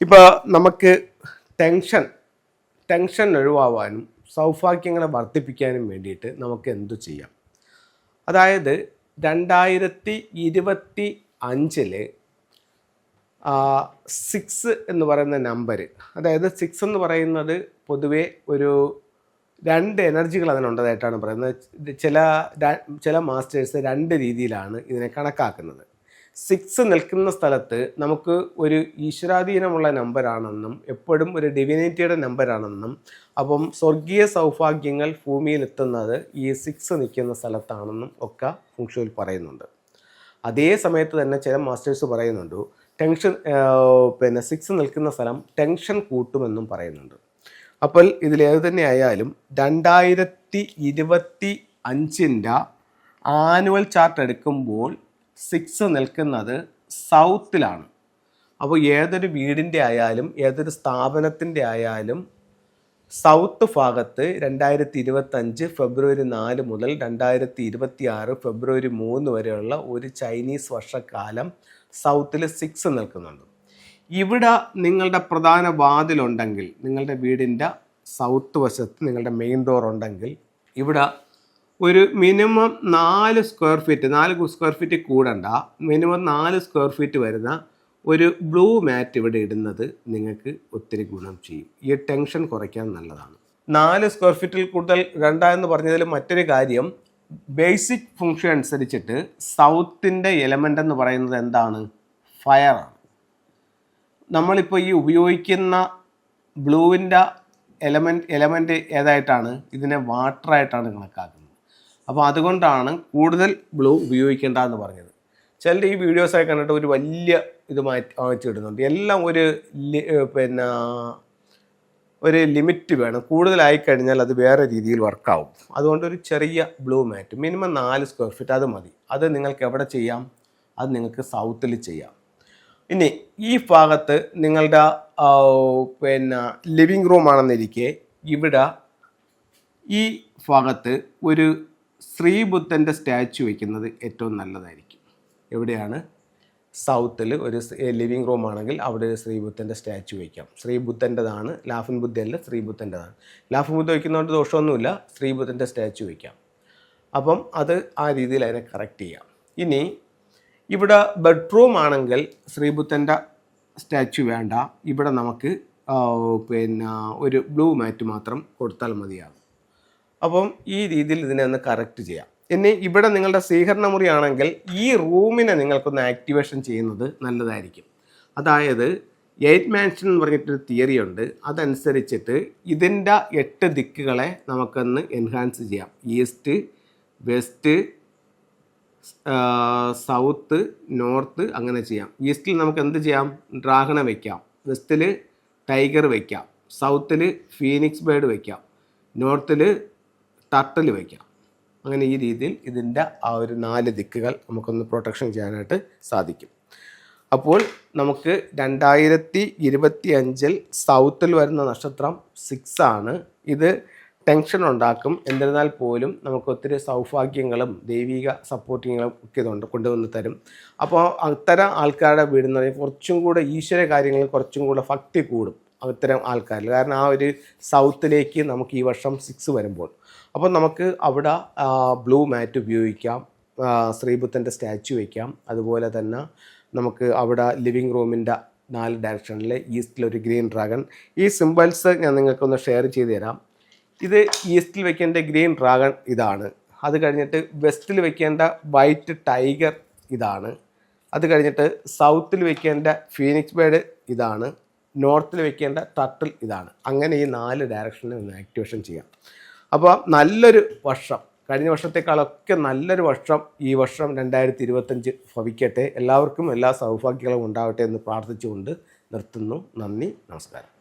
ഇപ്പോൾ നമുക്ക് tension tension ഒഴിവാവാനും സൗഭാഗ്യങ്ങളെ വർദ്ധിപ്പിക്കാനും വേണ്ടിയിട്ട് നമുക്ക് എന്തു ചെയ്യാം? അതായത് രണ്ടായിരത്തി ഇരുപത്തി അഞ്ചിൽ സിക്സ് എന്ന് പറയുന്ന നമ്പർ അതായത് സിക്സ് എന്ന് പറയുന്നത് പൊതുവേ ഒരു രണ്ട് എനർജികൾ അതിനുണ്ടതായിട്ടാണ് പറയുന്നത്. ചില ചില മാസ്റ്റേഴ്സ് രണ്ട് രീതിയിലാണ് ഇതിനെ കണക്കാക്കുന്നത്. സിക്സ് നിൽക്കുന്ന സ്ഥലത്ത് നമുക്ക് ഒരു ഈശ്വരാധീനമുള്ള നമ്പറാണെന്നും എപ്പോഴും ഒരു ഡിവിനിറ്റിയുടെ നമ്പറാണെന്നും അപ്പം സ്വർഗീയ സൗഭാഗ്യങ്ങൾ ഭൂമിയിലെത്തുന്നത് ഈ സിക്സ് നിൽക്കുന്ന സ്ഥലത്താണെന്നും ഒക്കെ ഫുങ്ഷുവിൽ പറയുന്നുണ്ട്. അതേ സമയത്ത് തന്നെ ചില മാസ്റ്റേഴ്സ് പറയുന്നുണ്ട് ടെൻഷൻ പിന്നെ സിക്സ് നിൽക്കുന്ന സ്ഥലം ടെൻഷൻ കൂട്ടുമെന്നും പറയുന്നുണ്ട്. അപ്പോൾ ഇതിലേത് തന്നെ ആയാലും രണ്ടായിരത്തി ഇരുപത്തി അഞ്ചിന്റെ ആനുവൽ ചാർട്ട് എടുക്കുമ്പോൾ സിക്സ് നിൽക്കുന്നത് സൗത്തിലാണ്. അപ്പോൾ ഏതൊരു വീടിന്റെ ആയാലും ഏതൊരു സ്ഥാപനത്തിന്റെ ആയാലും സൗത്ത് ഭാഗത്ത് രണ്ടായിരത്തി ഇരുപത്തഞ്ച് ഫെബ്രുവരി നാല് മുതൽ രണ്ടായിരത്തി ഇരുപത്തി ആറ് ഫെബ്രുവരി മൂന്ന് വരെയുള്ള ഒരു ചൈനീസ് വർഷക്കാലം സൗത്തിൽ സിക്സ് നിൽക്കുന്നുണ്ട്. ഇവിടെ നിങ്ങളുടെ പ്രധാന വാതിലുണ്ടെങ്കിൽ നിങ്ങളുടെ വീടിന്റെ സൗത്ത് വശത്ത് നിങ്ങളുടെ മെയിൻ ഡോർ ഉണ്ടെങ്കിൽ ഇവിടെ ഒരു മിനിമം നാല് സ്ക്വയർ ഫീറ്റ് നാല് സ്ക്വയർ ഫീറ്റ് കൂടണ്ട. മിനിമം നാല് സ്ക്വയർ ഫീറ്റ് വരുന്ന ഒരു ബ്ലൂ മാറ്റ് ഇവിടെ ഇടുന്നത് നിങ്ങൾക്ക് ഒത്തിരി ഗുണം ചെയ്യും. ഈ ടെൻഷൻ കുറയ്ക്കാൻ നല്ലതാണ്. നാല് സ്ക്വയർ ഫീറ്റിൽ കൂടുതൽ രണ്ട എന്ന് പറഞ്ഞതിൽ മറ്റൊരു കാര്യം ബേസിക് ഫങ്ഷൻ അനുസരിച്ചിട്ട് സൗത്തിന്റെ എലമെന്റ് എന്ന് പറയുന്നത് എന്താണ്? ഫയറാണ് നമ്മളിപ്പോൾ ഈ ഉപയോഗിക്കുന്ന ബ്ലൂവിന്റെ എലമെന്റ് എലമെന്റ് ഏതായിട്ടാണ്? ഇതിനെ വാട്ടറായിട്ടാണ് കണക്കാക്കുന്നത്. അപ്പോൾ അതുകൊണ്ടാണ് കൂടുതൽ ബ്ലൂ ഉപയോഗിക്കേണ്ട എന്ന് പറഞ്ഞത്. ചിലർ ഈ വീഡിയോസൊക്കെ കണ്ടിട്ട് ഒരു വലിയ ഇത് മാറ്റി മാറ്റിയിടുന്നുണ്ട്. എല്ലാം ഒരു പിന്നെ ഒരു ലിമിറ്റ് വേണം. കൂടുതലായി കഴിഞ്ഞാൽ അത് വേറെ രീതിയിൽ വർക്കാവും. അതുകൊണ്ട് ഒരു ചെറിയ ബ്ലൂ മാറ്റ് മിനിമം നാല് സ്ക്വയർ ഫീറ്റ് അത് മതി. അത് നിങ്ങൾക്ക് എവിടെ ചെയ്യാം? അത് നിങ്ങൾക്ക് സൗത്തിൽ ചെയ്യാം. ഇനി ഈ ഭാഗത്ത് നിങ്ങളുടെ പിന്നെ ലിവിങ് റൂം ആണെന്നിരിക്കെ ഇവിടെ ഈ ഭാഗത്ത് ഒരു ശ്രീബുദ്ധന്റെ സ്റ്റാച്ചു വയ്ക്കുന്നത് ഏറ്റവും നല്ലതായിരിക്കും. എവിടെയാണ്? സൗത്തിൽ ഒരു ലിവിങ് റൂം ആണെങ്കിൽ അവിടെ ഒരു ശ്രീബുദ്ധന്റെ സ്റ്റാച്ചു വയ്ക്കാം ശ്രീബുദ്ധന്റെതാണ് ലാഫിൻ ബുദ്ധയല്ല ശ്രീബുദ്ധന്റെതാണ് ലാഫിൻ ബുദ്ധ വയ്ക്കുന്നതുകൊണ്ട് ദോഷമൊന്നുമില്ല ശ്രീബുദ്ധന്റെ സ്റ്റാച്ചു വയ്ക്കാം അപ്പം അത് ആ രീതിയിൽ അതിനെ കറക്റ്റ് ചെയ്യാം. ഇനി ഇവിടെ ബെഡ്റൂം ആണെങ്കിൽ ശ്രീബുദ്ധന്റെ സ്റ്റാച്ചു വേണ്ട. ഇവിടെ നമുക്ക് പിന്നെ ഒരു ബ്ലൂ മാറ്റ് മാത്രം കൊടുത്താൽ മതിയാകും. അപ്പം ഈ രീതിയിൽ ഇതിനെ ഒന്ന് കറക്റ്റ് ചെയ്യാം. ഇനി ഇവിടെ നിങ്ങളുടെ സ്വീകരണ മുറിയാണെങ്കിൽ ഈ റൂമിനെ നിങ്ങൾക്കൊന്ന് ആക്ടിവേഷൻ ചെയ്യുന്നത് നല്ലതായിരിക്കും. അതായത് എയ്റ്റ് മാൻഷൻ എന്ന് പറഞ്ഞിട്ടൊരു തിയറി ഉണ്ട്. അതനുസരിച്ചിട്ട് ഇതിന്റെ എട്ട് ദിക്കുകളെ നമുക്കൊന്ന് എൻഹാൻസ് ചെയ്യാം. ഈസ്റ്റ് വെസ്റ്റ് സൗത്ത് നോർത്ത് അങ്ങനെ ചെയ്യാം. ഈസ്റ്റിൽ നമുക്ക് എന്ത് ചെയ്യാം? ഡ്രാഗണെ വയ്ക്കാം വെസ്റ്റിൽ ടൈഗർ വയ്ക്കാം സൗത്തിൽ ഫീനിക്സ് ബേർഡ് വയ്ക്കാം നോർത്തിൽ ടർട്ടിൽ വയ്ക്കാം അങ്ങനെ ഈ രീതിയിൽ ഇതിന്റെ ആ ഒരു നാല് ദിക്കുകൾ നമുക്കൊന്ന് പ്രൊട്ടക്ഷൻ ചെയ്യാനായിട്ട് സാധിക്കും. അപ്പോൾ നമുക്ക് രണ്ടായിരത്തി ഇരുപത്തി അഞ്ചിൽ സൗത്തിൽ വരുന്ന നക്ഷത്രം സിക്സ് ആണ്. ഇത് ടെൻഷൻ ഉണ്ടാക്കും. എന്നിരുന്നാൽ പോലും നമുക്ക് ഒത്തിരി സൗഭാഗ്യങ്ങളും ദൈവിക സപ്പോർട്ടിങ്ങുകളും ഒക്കെ ഇതുണ്ട് കൊണ്ടുവന്ന് തരും. അപ്പോൾ അത്തരം ആൾക്കാരുടെ വീടെന്ന് കുറച്ചും കൂടെ ഈശ്വര കാര്യങ്ങളിൽ കുറച്ചും കൂടെ ഭക്തി കൂടും. അത്തരം ആൾക്കാരിൽ. കാരണം ആ ഒരു സൗത്തിലേക്ക് നമുക്ക് ഈ വർഷം സിക്സ് വരുമ്പോൾ. അപ്പോൾ നമുക്ക് അവിടെ ബ്ലൂ മാറ്റ് ഉപയോഗിക്കാം ശ്രീബുദ്ധന്റെ സ്റ്റാച്ചു വയ്ക്കാം അതുപോലെ തന്നെ നമുക്ക് അവിടെ ലിവിങ് റൂമിന്റെ നാല് ഡയറക്ഷനിൽ ഈസ്റ്റിൽ ഒരു ഗ്രീൻ ഡ്രാഗൺ. ഈ സിമ്പിൾസ് ഞാൻ നിങ്ങൾക്കൊന്ന് ഷെയർ ചെയ്ത് തരാം. ഇത് ഈസ്റ്റിൽ വെക്കേണ്ട ഗ്രീൻ ഡ്രാഗൺ ഇതാണ്. അത് കഴിഞ്ഞിട്ട് വെസ്റ്റിൽ വെക്കേണ്ട വൈറ്റ് ടൈഗർ ഇതാണ്. അത് കഴിഞ്ഞിട്ട് സൗത്തിൽ വെക്കേണ്ട ഫീനിക്സ് ബേഡ് ഇതാണ്. നോർത്തിൽ വെക്കേണ്ട ടർട്ടിൽ ഇതാണ്. അങ്ങനെ ഈ നാല് ഡയറക്ഷനിൽ ഒന്ന് ആക്ടിവേഷൻ ചെയ്യാം. അപ്പോൾ നല്ലൊരു വർഷം. കഴിഞ്ഞ വർഷത്തെക്കാളൊക്കെ നല്ലൊരു വർഷം. ഈ വർഷം രണ്ടായിരത്തി ഇരുപത്തഞ്ച് ഭവിക്കട്ടെ. എല്ലാവർക്കും എല്ലാ സൗഭാഗ്യങ്ങളും ഉണ്ടാവട്ടെ എന്ന് പ്രാർത്ഥിച്ചുകൊണ്ട് നിർത്തുന്നു. നന്ദി നമസ്കാരം.